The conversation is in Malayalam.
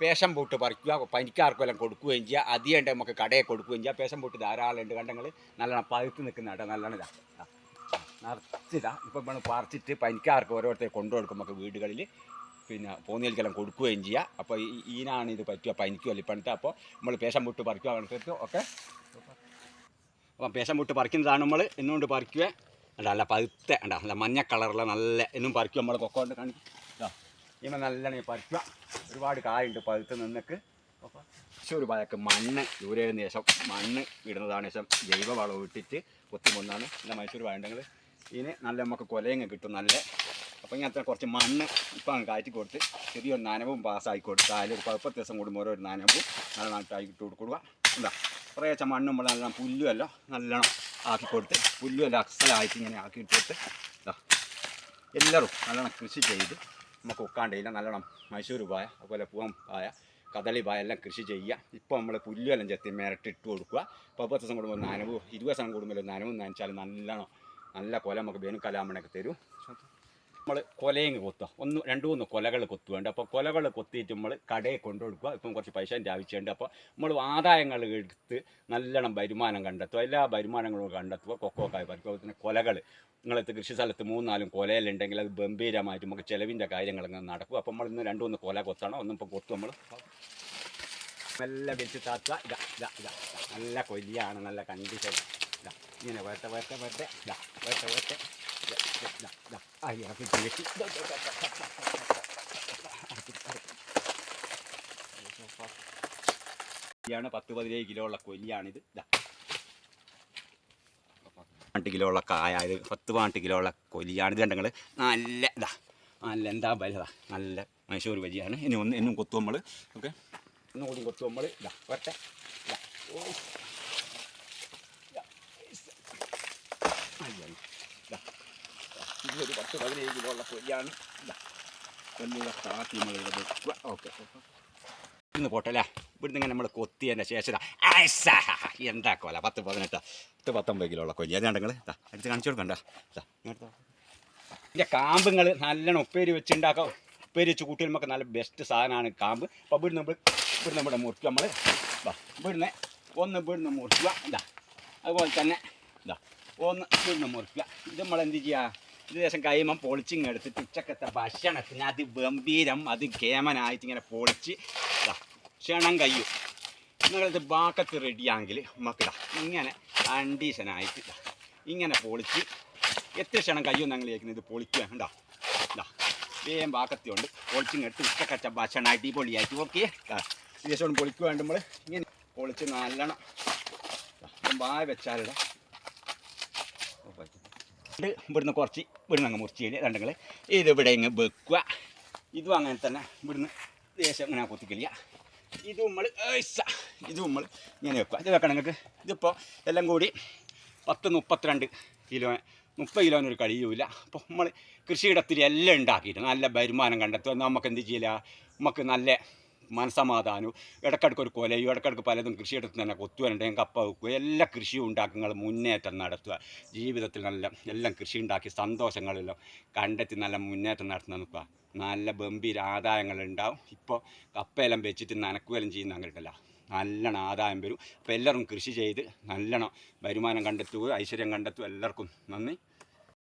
പേശം പൂട്ട് പറിക്കുക പനിക്കാർക്കെല്ലാം കൊടുക്കുകയും ചെയ്യുക അധികം നമുക്ക് കടയിൽ കൊടുക്കുകയും ചെയ്യുക പേഷൻ പൂട്ട് ധാരാളം ഉണ്ട് കണ്ടങ്ങൾ നല്ലോണം പഴുത്ത് നിൽക്കുന്ന കേട്ടോ നല്ലോണം ഇതാ. നിറച്ചിതാ ഇപ്പം നമ്മൾ പറിച്ചിട്ട് പനിക്കാർക്ക് ഓരോരുത്തരെ കൊണ്ടു കൊടുക്കും നമുക്ക് വീടുകളിൽ. പിന്നെ പോന്നികൾക്കെല്ലാം കൊടുക്കുകയും ചെയ്യുക അപ്പോൾ ഈനാണ് ഇത് പറ്റുക പനിക്കുമല്ലോ ഇപ്പോഴത്തെ. അപ്പോൾ നമ്മൾ പേശം പൂട്ട് പറിക്കുക അനുസരിച്ച് ഓക്കെ? അപ്പം പേശം പൂട്ട് പറിക്കുന്നതാണ് നമ്മൾ എന്നുകൊണ്ട് പറിക്കുക അല്ല നല്ല പഴുത്ത അല്ല നല്ല മഞ്ഞ കളറുള്ള നല്ല എന്നും പറിക്കും നമ്മൾ കൊക്കോണ്ട് കാണിക്കും. ഇങ്ങനെ നല്ലോണം പറിക്കുക ഒരുപാട് കായുണ്ട് പഴുത്ത് നിന്നക്ക്. അപ്പോൾ ഒരു പഴക്ക് മണ്ണ് ദൂരെ ശേഷം മണ്ണ് ഇടുന്നതാണ് ശേഷം ജൈവ വളം ഇട്ടിട്ട് കൊത്തിമൊന്നാണ് പിന്നെ മൈസൂർ വേണ്ടെങ്കിൽ ഇതിന് നല്ല നമുക്ക് കൊലയങ്ങ് കിട്ടും നല്ല. അപ്പം ഇങ്ങനത്തെ കുറച്ച് മണ്ണ് ഇപ്പം കാറ്റി കൊടുത്ത് ചെറിയൊരു നനവും പാസ്സാക്കി കൊടുത്ത് അതിലൊരു പതിപ്പത്ത് ദിവസം കൂടുമ്പോൾ ഓരോ നനവും നല്ല നാട്ടാക്കി ഇട്ട് കൊടുക്കുക. എന്താ? കുറേശ്ശെ മണ്ണും നല്ല പുല്ലുമല്ലോ നല്ലോണം ആക്കി കൊടുത്ത് പുല്ലുമല്ലോ അക്സലായിട്ട് ഇങ്ങനെ ആക്കി ഇട്ട് കൊടുത്ത് എല്ലാവരും നല്ലോണം കൃഷി ചെയ്ത് നമുക്ക് ഒക്കാണ്ടില്ല നല്ലോണം മൈസൂർ പായ അതുപോലെ പൂവം പായ കദളി പായ എല്ലാം കൃഷി ചെയ്യുക. ഇപ്പോൾ നമ്മൾ പുല്ലുമെല്ലാം ചെത്തി മിരട്ടിട്ട് കൊടുക്കുക. ഇപ്പോൾ പത്ത് ദിവസം കൂടുമ്പോൾ നനവ് ഇരുപത് ദിവസം കൂടുമ്പോൾ നനവും നനച്ചാൽ നല്ലോണം നല്ല കൊല നമുക്ക് വേനൽക്കാലാമണൊക്കെ തരും. നമ്മൾ കൊലയങ്ങ് കൊത്തുക. ഒന്ന് രണ്ട് മൂന്ന് കൊലകൾ കൊത്തുവേണ്ട അപ്പോൾ കൊലകൾ കൊത്തിയിട്ട് നമ്മൾ കടയിൽ കൊണ്ടു കൊടുക്കുക ഇപ്പം കുറച്ച് പൈസ ആവശ്യമുണ്ട്. അപ്പോൾ നമ്മൾ ആദായങ്ങൾ എടുത്ത് നല്ലോണം വരുമാനം കണ്ടെത്തുക. എല്ലാ വരുമാനങ്ങളും കണ്ടെത്തുക. കൊക്കോ കായ് പറിക്കുക. തന്നെ കൊലകൾ നിങ്ങളത്തെ കൃഷി സ്ഥലത്ത് മൂന്നാലും കൊലയിലുണ്ടെങ്കിൽ അത് ഗംഭീരമായിട്ട് നമുക്ക് ചിലവിന്റെ കാര്യങ്ങളങ്ങനെ നടക്കും. അപ്പോൾ നമ്മൾ ഇന്ന് രണ്ട് മൂന്ന് കൊല കൊത്തണം. ഒന്നും ഇപ്പോൾ കൊത്തും നമ്മൾ നല്ല വെച്ച് താത്ത ഇതാ ഇതാ നല്ല കൊല്ലിയാണ്. നല്ല കണ്ടീഷൻ. ഇതാ ഇങ്ങനെ വേട്ട വേട്ട വേട്ട ഇതാ വേട്ട ഇതാ. ഇറക്കി, ഇറക്കി. ഇതാണ് പത്ത് പതിനേഴ് കിലോ ഉള്ള കൊല്ലിയാണിത്. പത്ത് കിലോ ഉള്ള കായ ഇത് പത്ത് പാട്ട് കിലോ ഉള്ള കൊല്ലിയാണിത് കണ്ടെങ്കിൽ നല്ല ഇതാ നല്ല എന്താ ബലതാ നല്ല മൈസൂർ വലിയാണ് ഇനി ഒന്ന് എന്നും കൊത്തു നമ്മൾ ഓക്കെ? ഒന്നും കൂടി കൊത്തു നമ്മൾ ഇതാ വരട്ടെ. ഇതാ ഓ ഇതാ. അയ്യോ. ഇതാ. ഇതൊരു പത്ത് പതിനേഴ് കിലോ ഉള്ള കൊല്ലാണ് കൊല്ലിയുടെ ഓക്കെ ഇന്ന് പോട്ടല്ലേ ഇവിടുന്ന് ഇങ്ങനെ നമ്മൾ കൊത്തിയതിന്റെ ശേഷം എന്താ കൊല? പത്ത് പതിനെട്ട്. പത്ത് പത്തൊമ്പത് കിലോ ഉള്ള കൊല്ലി അതാണ്ട് നിങ്ങൾ അടുത്ത് കാണിച്ചു കൊടുക്കണ്ട ഇതിന്റെ കാമ്പുങ്ങൾ നല്ലോണം ഉപ്പേരി വെച്ചുണ്ടാക്കാം ഉപ്പേരി വെച്ച് കൂട്ടി നമുക്ക് നല്ല ബെസ്റ്റ് സാധനമാണ് കാമ്പ്. അപ്പോൾ ഇവിടുന്ന് നമ്മൾ ഇവിടുന്ന് ഇവിടെ മുറിക്കുക നമ്മൾ ഇവിടുന്ന് ഒന്ന് ഇവിടുന്ന് മുറിക്കുക. ഇതാ അതുപോലെ തന്നെ ഇതാ ഒന്ന് ഇവിടുന്ന് മുറിക്കുക. ഇത് നമ്മൾ എന്ത് ചെയ്യുക ഇത് ശേഷം കഴിയുമ്പം പൊളിച്ചിങ് എടുത്തിട്ട് ഉച്ചക്കത്തെ ഭക്ഷണത്തിന് അത് ഗംഭീരം അത് കേമനായിട്ട് ഇങ്ങനെ പൊളിച്ച് ക്ഷണം കഴിയും. നിങ്ങളിത് ബാക്കത്ത് റെഡിയാണെങ്കിൽ നമുക്കിതാ ഇങ്ങനെ കണ്ടീഷനായിട്ട് ഇങ്ങനെ പൊളിച്ച് എത്ര ക്ഷണം കഴിയും ഞങ്ങൾ കേൾക്കുന്നത് ഇത് പൊളിക്കുക. ഉണ്ടോ ഇതാ വേഗം ബാക്കത്തി ഉണ്ട് പൊളിച്ചിങ് എടുത്ത് ഉച്ചക്കച്ച ഭക്ഷണം അടിപൊളിയായിട്ട്. ഓക്കെ? ശേഷം പൊളിക്കുക നമ്മൾ ഇങ്ങനെ പൊളിച്ച് നല്ലോണം വായ വെച്ചാലിടാം. ഇവിടുന്ന് കുറച്ച് ഇവിടുന്ന് അങ്ങ് മുറിച്ച് കഴിഞ്ഞാൽ രണ്ടുങ്ങൾ ഇത് ഇവിടെ ഇങ്ങ് വെക്കുക. ഇതും അങ്ങനെ തന്നെ ഇവിടുന്ന് ദേശം ഇങ്ങനെ കുത്തിക്കളിയ ഇത് നമ്മൾ ഇത് നമ്മൾ ഇങ്ങനെ വെക്കുക. ഇത് വെക്കണം നിങ്ങൾക്ക് ഇതിപ്പോൾ എല്ലാം കൂടി പത്ത് മുപ്പത്തിരണ്ട് കിലോ മുപ്പത് ഒരു കഴിയൂല. അപ്പോൾ നമ്മൾ കൃഷിയിടത്തിൽ എല്ലാം ഉണ്ടാക്കിയിട്ട് നല്ല വരുമാനം കണ്ടെത്തുക. നമുക്ക് എന്ത് ചെയ്യില്ല നമുക്ക് നല്ല മനസമാധാനവും ഇടക്കിടക്ക് ഒരു കൊലയും ഇടക്കിടക്ക് പലതും കൃഷിയെടുത്ത് തന്നെ കൊത്തുവരണ്ടെങ്കിൽ കപ്പ വെക്കുക എല്ലാ കൃഷിയും ഉണ്ടാക്കി നിങ്ങൾ മുന്നേറ്റം നടത്തുക. ജീവിതത്തിൽ നല്ല എല്ലാം കൃഷി ഉണ്ടാക്കി സന്തോഷങ്ങളെല്ലാം കണ്ടെത്തി നല്ല മുന്നേറ്റം നടത്തുന്ന നിൽക്കുക. നല്ല ഗംഭീര ആദായങ്ങളുണ്ടാവും ഇപ്പോൾ കപ്പയെല്ലാം വെച്ചിട്ട് നനക്കുകയെല്ലാം ചെയ്യുന്ന അങ്ങനെയല്ല. നല്ലോണം ആദായം വരും. അപ്പോൾ എല്ലാവരും കൃഷി ചെയ്ത് നല്ലോണം വരുമാനം കണ്ടെത്തുക ഐശ്വര്യം കണ്ടെത്തുക. എല്ലാവർക്കും നന്ദി.